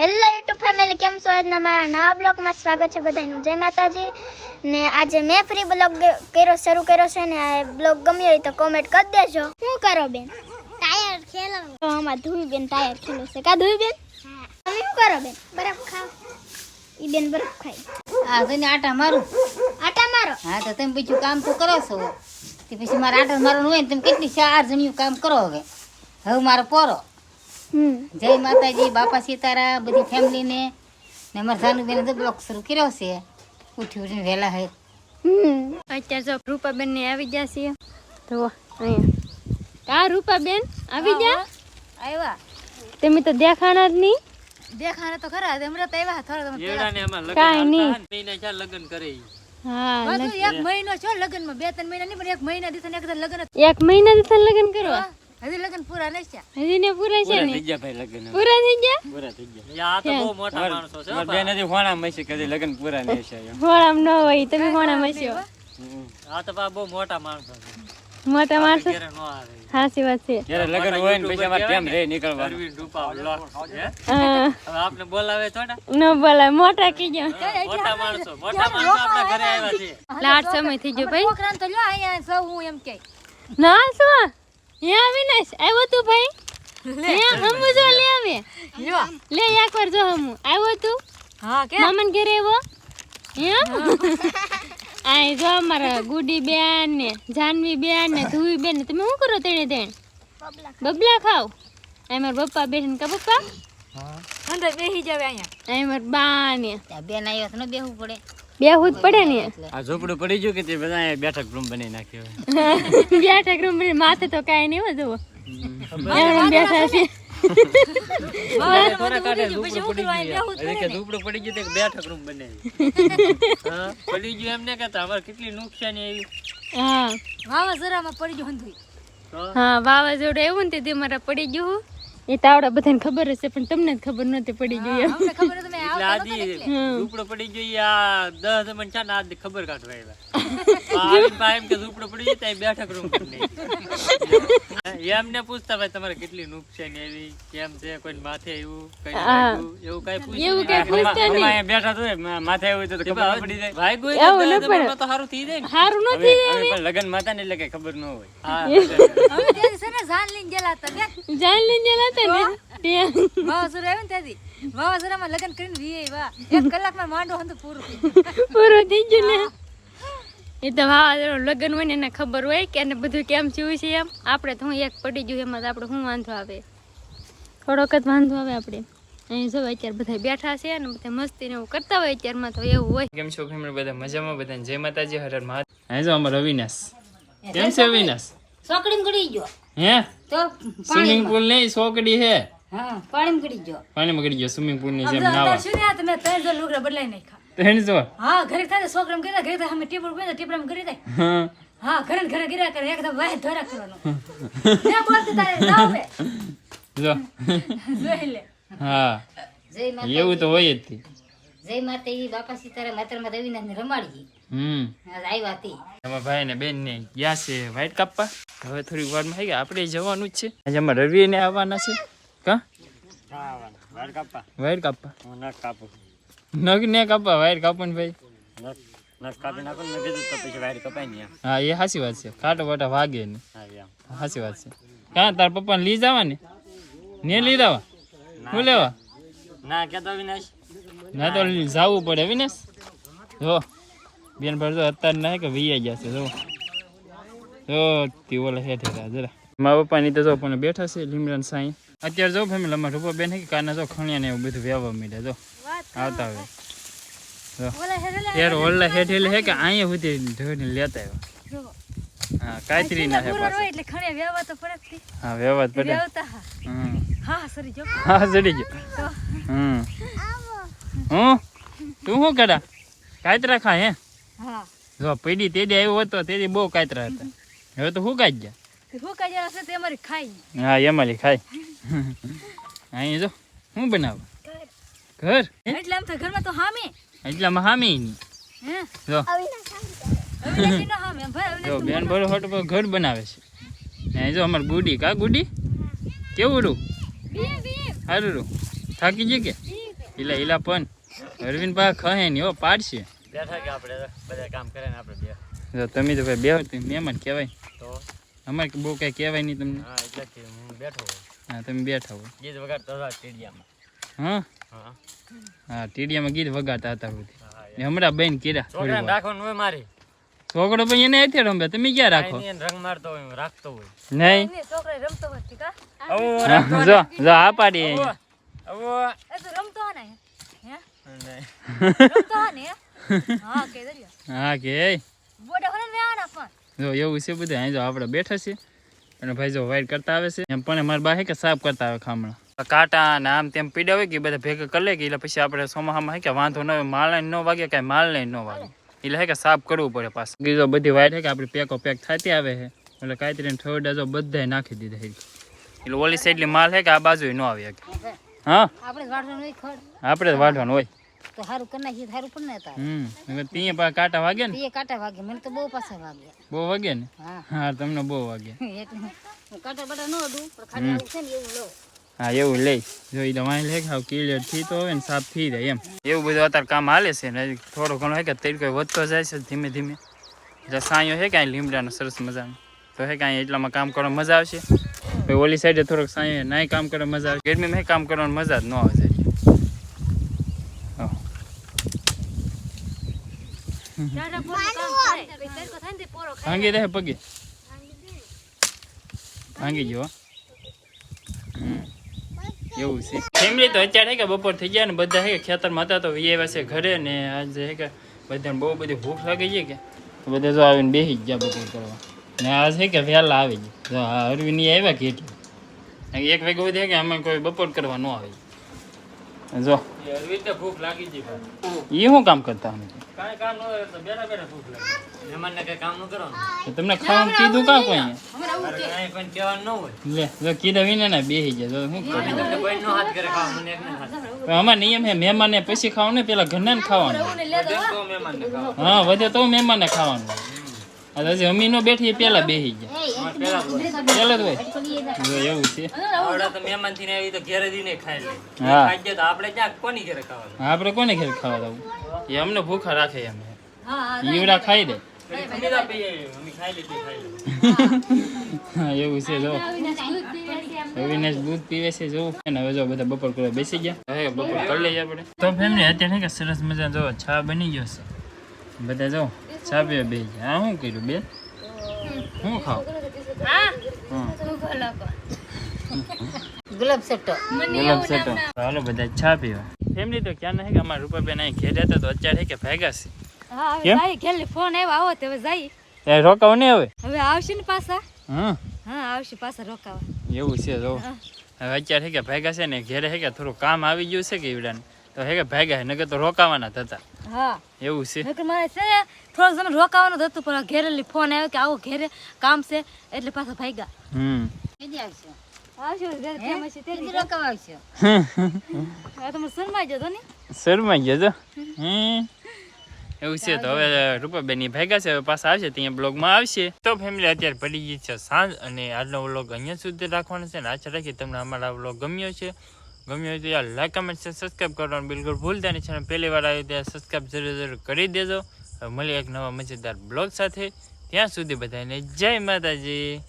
Hello YouTube family કેમ છો? આજના મારા નવા બ્લોગમાં સ્વાગત છે બધાનું. જય માતાજી. ને આજે મેં ફ્રી બ્લોગ કર્યો શરૂ કર્યો છે ને આ બ્લોગ ગમ્યો હોય તો કોમેન્ટ કરી દેજો. શું કરો બેન? ટાયર ખેલો. તો આમાં ધુઈ બેન ટાયર ખેલો છે. કા ધુઈ બેન તમે શું કરો બેન? બરફ ખાવ ઈ બેન બરફ ખાઈ હા તને આટા મારું. આટા મારો? હા તો તમે બીજું કામ તો કરો છો. તે પછી મારે આટા મારવાનું હોય ને તમે કેટલી ચાર જણીયું કામ કરો હવે. હવે મારો પોરો. જય માતાજી બાપા સીતારા બધી ફેમિલીને. ને અમારા જાનુબેન તો બ્લોક શરૂ કર્યો છે. ઉઠી ઉઠીને વહેલા હે. હમ. અત્યારે જો રૂપાબેન ને આવી ગયા છે તો કા રૂપાબેન આવી ગયા? આવ્યા. તમે તો દેખાણા જ નહીં. દેખાને તો ખરા હમણાં તો આવ્યા થોડા તમે એડાને એમાં લગ્ન કાંઈ નહીં. હતા ને એને લગ્ન કરે હા બધું એક મહિનો છો લગ્નમાં બે ત્રણ મહિના નહીં પણ એક મહિના દિવસે એક લગન એક મહિના દીધા લગ્ન કરવા? હજી લગ્ન પૂરા નહીં છે હજી ને પૂરા છે ને? થઈ ગયા ભાઈ લગ્ન. પૂરા થઈ ગયા? પૂરા થઈ ગયા. આ તો બહુ મોટા માણસો છે બેન હજી હોણા મસી કદી લગ્ન પૂરા નહીં છે એમ. ન હોય તમે હોણા મસ્યો આ તો બહુ મોટા માણસો છે. મોટા માણસો? ઘેરે નો આવે. હાસી વાત છે. જ્યારે લગ્ન હોય ને પછી અમારે કેમ રે નીકળવાનું. અરવિંદ રૂપાવ લો. હવે આપને બોલાવે થોડા ન? બોલાય મોટા કીજો મોટા માણસો મોટા માણસો આપણા ઘરે આવ્યા છે. લાટ સમય થઈ ગયો ભાઈ. છોકરાને તો લ્યો અહીંયા સૌ હું એમ કે ના શું? હે અવિનાશ આવ્યો તું ભાઈ? હે હમુ જો લે આવે. લ્યો. લે એકવાર જો હમુ. આવ્યો તું? હા કે? મામન ઘરે આવ્યો? હે? આય જો અમારા ગુડી બેન ને જાનવી બેન ને ધુવી બેન ને તમે શું કરો તેણે તેણ? બબલા ખાવ. આય મારા પપ્પા બેઠા કે પપ્પા? અંદર બેસી જાવે અહીંયા. આય મારા બા ને. ત્યાં બેન આવ્યો તો ન બેહવું પડે. બેહવું જ પડે ને. આ ઝોપડું પડી ગયું કે તે બધા બેઠક રૂમ બનાવી નાખ્યો બેઠક રૂમ બની માથે તો કાઈ નહીં હોય જુઓ. એમ બેઠા છે. થોડા કાઢે ઝૂંપડું પડી ગયું હજી કે ઝૂંપડું પડી ગયું તો એક બેઠક રૂમ બનાવી. હા પડી ગયું એમ ને કહેતા કેટલી નુકસાની આવી? હા. વાવા જરામાં પડી ગયો હંધુઈ તો હા વાવાઝોડું એવું ને તે મારા પડી ગયું. એ તાવડા બધાને ખબર હશે પણ તમને જ ખબર નતી પડી ગઈ ખબર તમે એટલે આજી ઝૂંપડું પડી ગયો આ દસ જમણ છે ને આજ ખબર કાઢવા આવ્યા. એમ કે ઝૂપડો પડી ગયો ત્યાં બેઠક રૂમ કરી એમને પૂછતા ભાઈ તમારે કેટલી નુકસાની આવી કેમ છે? કોઈ માથે આવ્યું કઈ એવું કઈ પૂછ્યું એવું કઈ પૂછતા અમે નહીં. અહીંયા બેઠા તો હોય, માથે આવ્યું તો ખબર પડી જાય. ભાઈ એવું તો સારું થઈ જાય સારું નથી પણ લગ્ન માતા ને એટલે કઈ ખબર ન હોય. હા જાન લઈને ગયેલા હતા જાન લઈને ગયેલા હતા ને? ત્યાં વાવાઝોડું આવ્યું ને ત્યાંથી? વાવાઝોડામાં લગ્ન કરીને વીએ વા એક કલાકમાં માંડો હતું પૂરું. પૂરું થઈ ગયું ને. એ તો હા લગ્ન હોય ને એને ખબર હોય કે એને બધું કેમ થયું છે એમ. આપણે તો હું એક પડી ગયું એમાં આપણે શું વાંધો આવે? થોડોક જ વાંધો આવે આપણે. અહીં જો અત્યારે બધા બેઠા છે ને બધા મસ્તી ને એવું કરતા હોય અત્યારમાં તો એવું હોય. કેમ છો ફેમિલી? બધા મજામાં? બધા જય માતાજી હર હર મહાદેવ. અહીં જો અમારો અવિનાશ. કેમ છે અવિનાશ? સોકડીમાં ગળી ગયો. હે? તો સ્વિમિંગ પુલ નહીં સોકડી હે. હા પાણીમાં ગળી ગયો. પાણીમાં ગળી ગયો સ્વિમિંગ પુલની જેમ નાવા. શું ને તમે ત્રણ જો લુગડા બદલાઈ નાખ્યા. ત્રણ જો? હા ઘરે થાય છોકરામ કર્યા ઘરે થાય અમે ટીપડ કર્યા ટીપડામાં કરી થાય હા. હા ઘરે ઘરે કર્યા કરે એકદમ વાહ ધોરા કરવાનો. ને બોલતી તારે જાવ બે જો. જોઈ લે. હા. જય માતા એવું તો હોય જ. જય માતાજી બાપા સીતારામ માતરમાં રવિનાથ ને રમાડી હમ. આવ્યા હતી અમારા ભાઈ ને બેન ને ગયા છે વાઈટ કાપવા. હવે થોડીક વારમાં આવી ગયા આપણે જવાનું જ છે. આજે અમારા રવિ ને આવવાના છે. વાળ કાપવા? વાઈટ કાપવા? હું નખ કાપું. નગ ને કાપવા? વાઈટ કાપો ને ભાઈ? નખ નખ કાપી નાખું ને કીધું તો પછી વાયર કપાય ને હા એ સાચી વાત છે. કાંટા વાટા વાગે ને. સાચી વાત છે. કાં તાર પપ્પાને લઈ જવા ને? ને લઈ જવા? શું લેવા? ના કેતો વિનાશ. ના તો જવું પડે વિનેશ. જો બેન ભર જો અત્યારે ના કે વૈયા ગયા છે જો. જો તે ઓલા હેઠે રહ્યા જરા. મારા પપ્પાની તો જો પણ બેઠા છે લીમડાન સાઈ. અત્યારે જો ફેમિલી અમારે રૂપા બેન કે કાના જો ખણિયા ને એવું બધું વ્યવહાર મળે જો. આવતા હવે યાર ઓલા હેઠે હે કે અહીંયા સુધી ધોઈને લેતા આવ્યા. હા કાતરી ના હે પાછા. એટલે ખણે વ્યવહાર તો પડે જ તે. હા પડે. વ્યવતા હા. હમ. સરી જો. હા ચડી ગયો હમ. હું? તું શું કરા? કાતરા ખા હે? હા. જો પડી તેડી આવ્યો હતો તેડી બહુ કાતરા હતા. હવે તો શું કાઈ ગયા હું તે અમારી ખાઈ. હા એમાંથી ખાય. અહીં જો. શું બનાવું? ઘર? એટલે આમ તો ઘરમાં તો હામે. એટલામાં હામી નહીં જો. અવિનાશી નો હામે. ભાઈ જો બેન બરો હોટ પર ઘર બનાવે છે. અહીં જો અમાર ગુડી. કા ગુડી? કેવું રૂ? સારું રૂ. થાકી જઈ કે? ઈલા ઈલા પણ. અરવિંદ પા ખહે નહીં હો પાડશે. બેઠા કે આપણે બધા કામ કરે ને આપણે બે. જો તમે તો ભાઈ બે મહેમાન કહેવાય. તો? અમારે બહુ કઈ કહેવાય નહીં તમને. હા એટલે હું બેઠો હા તમે બેઠા હો ગીત વગાડતા હતા ટેડિયામાં. હા? હા. હા ટેડિયામાં ગીત વગાડતા હતા બધી. ને હમણાં બેન કીધા છોકરા રાખવાનું હોય મારી. છોકરો ભાઈ એને અત્યારે રમે તમે ક્યાં રાખો? રંગ મારતો હોય હું રાખતો હોય. નહીં? છોકરો રમતો હોય ઠીક હા જો જો આ પાડી આવો આવો. એ તો રમતો હોય ને હે? નહીં. રમતો ને હા? કે દરિયો. હા કે. બોડે હોય ને વેવાના પણ જો એવું છે બધું. અહીં જો આપણે બેઠા છીએ. અને ભાઈ જો વાઈટ કરતા આવે છે એમ પણ મારા બાહે કે સાફ કરતા આવે ખામણા. કાંટા ને આમ તેમ પીડા હોય કે બધા ભેગા કરી લે કે એટલે પછી આપણે સોમાહામાં હે કે વાંધો ન હોય માલ ન વાગે કાંઈ માલ ન વાગે. એટલે હે કે સાફ કરવું પડે પાછું. ગીજો બધી વાઈટ હે કે આપણી પેકો પેક થતી આવે છે એટલે કાંઈ થોડા જો બધા નાખી દીધા એટલે ઓલી સાઈડની માલ હે કે આ બાજુ ન આવી શકે હા? આપણે જ વાળવાનું હોય આપણે જ વાઢવાનું હોય. તો હારું કરી નાખીએ હારું પણ નતા હમ તીએ પા કાટા વાગે ને? તીએ કાટા વાગે મને તો બહુ પાછા વાગે. બહુ વાગે ને? હા. હા તમને બહુ વાગે. એટલે હું કાંટા બાટા ન અડું પણ ખાલી આવું છે ને એવું લો. હા એવું લઈ જો એ વાંઈ લે ખાવ ક્લિયરથી તો હોય ને સાફ થઈ જાય એમ. એવું બધું અત્યારે કામ હાલે છે ને થોડો ઘણો હે કે તડકો વધતો જાય છે ધીમે ધીમે. એટલે સાંયો હે કાંઈ લીમડાનો સરસ મજાનો. તો હે કાંઈ એટલામાં કામ કરવાની મજા આવશે? ઓલી સાઈડે થોડોક સાંયો નાય કામ કરવા મજા આવે ગરમીમાં હે કામ કરવાની મજા જ ન આવે જરી હા. જાડા પોરો કામ થાય પછી તડકો થાય ને તે પોરો ખાય ભાંગી રહે પગે. ભાંગી ગયો. એવું છે. ફેમિલી તો અત્યારે કે બપોર થઈ ગયા ને બધા હે ખેતર ખેતરમાં હતા તો એ છે ઘરે ને આજે હે કે બધાને બહુ બધી ભૂખ લાગી છે કે બધા જો આવીને બેસી જ ગયા બપોર કરવા. ને આ હે કે વહેલા આવી જ અરવિંદ ઈ આવ્યા કે એક વાગે સુધી કે અમે કોઈ બપોર કરવા ન આવી. જો. એ ભૂખ લાગી ગઈ એ શું કામ કરતા અમે કામ ન હોય તો બેઠા બેઠા ભૂખ લાગે. મહેમાનને કઈ કામ ન તમને ખાવાનું કીધું કાં કોઈ કાંઈ કોઈને કહેવાનું ન હોય. લે જો કીધા વિના ને બેસી જાય. શું કરે? કોઈ નો હાથ કરે ખાવા મને એકને હાથ અમાર નિયમ હે મહેમાનને પછી ખાવાનું ને પેલા ઘરના ને ખાવાનું. હા વધે તો મહેમાનને ખાવાનું. હજી અમીનો બેઠી પેલા બેસી ગયા. પેલા જ હોય. એવું છે. આવડા તો મહેમાનથી આવી તો ઘેરે જઈને ખાઈ લે. હા. ખાઈ જાય તો આપણે ક્યાં કોની ઘરે ખાવાનું? આપણે કોને ઘેર ખાવા દઉં એ અમને ભૂખા રાખે એમ. હા હા ઈવડા ખાઈ દે. અમે તો પીએ, અમે ખાઈ લીધી ખાઈ લીધી હા એવું છે જો. અવિનાશ દૂધ પીવે છે જો અને હવે જો બધા બપોર કરવા બેસી ગયા. હવે બપોર કરી લઈએ આપણે. તો ફેમિલી અત્યારે કે સરસ મજા જો છા બની ગયો છે. બધા જો ચા બે આ શું કર્યું બે શું ખાવ? હા? હા તું બોલો કો ગુલાબ સટ્ટો ગુલાબ સેટો હાલો બધા ચા પીવા. ફેમિલી તો ક્યાં નહીં કે અમારા રૂપાબેન અહીં ઘેર હતા તો અત્યારે કે ભેગા છે? હા હવે? ફોન આવ્યો આવો તો હવે જાય. એ રોકાવ નહીં હવે? હવે આવશે ને પાછા? હા હા આવશે પાછા રોકાવા. એવું છે જો. હવે અત્યારે હે કે ભેગા છે ને ઘેરે હે કે થોડું કામ આવી ગયું છે કે ઈવડાને? તો હે કે ભાગ્યા હે નકર તો રોકાવાના હતા. હા. એવું છે. નકર મારે છે ને થોડોક સમય રોકાવાનું હતું પણ ઘેરેલી ફોન આવ્યો કે આવો ઘેરે કામ છે એટલે પાછા ભાગ્યા. હમ. કીધી આવશે? આવશે ઘરે કેમ હશે તે રોકાવા આવશે આ તમે શરમાઈ જતો ને. શરમાઈ ગયા હમ. એવું છે તો હવે રૂપાબેન ભેગા છે હવે પાછા આવશે ત્યાં બ્લોગમાં આવશે. તો ફેમિલી અત્યારે પડી ગઈ છે સાંજ અને આજનો વ્લોગ અહીંયા સુધી રાખવાનો છે ને આશા રાખી તમને અમારા વ્લોગ ગમ્યો છે. ગમ્યો હોય તો યાર લાઈક કમેન્ટ છે સબસ્ક્રાઈબ કરવાનું બિલકુલ ભૂલતા નહીં. છે પહેલી વાર આવી ત્યાં સબસ્ક્રાઈબ જરૂર જરૂર કરી દેજો. મળી એક નવા મજેદાર બ્લોગ સાથે. ત્યાં સુધી બધાને જય માતાજી.